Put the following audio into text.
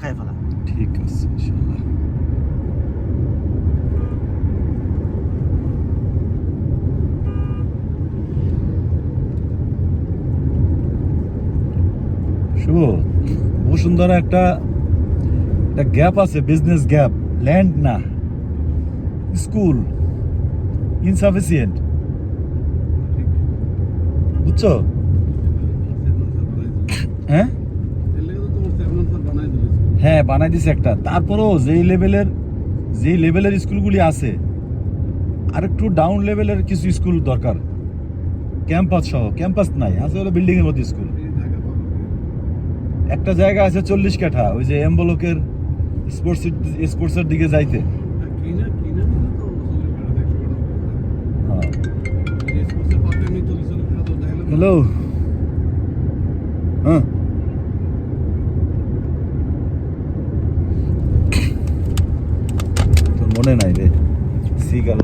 খাই ফেলা। ঠিক আছে ইনশাল্লাহ শুভ বসুন্ধরা একটা একটা গ্যাপ আছে বিজনেস গ্যাপ ল্যান্ড না। স্কুল ইনসাফিসিয়েন্ট বুঝছ? হ্যাঁ? হ্যাঁ বানাই দিছে একটা। তারপরেও যেই লেভেলের যেই লেভেলের স্কুলগুলি আছে আরেকটু ডাউন লেভেলের কিছু স্কুল দরকার। ক্যাম্পাস সহ ক্যাম্পাস নাই আছে হলো বিল্ডিং এর মধ্যে স্কুল। একটা জায়গা আছে চল্লিশ কাঠা ওই যে এমবলকের স্পোর্টস স্পোর্টসের দিকে যাইতে। হ্যাঁ। হ্যালো হ্যাঁ। कोण आहे नाही ते सी गल्ला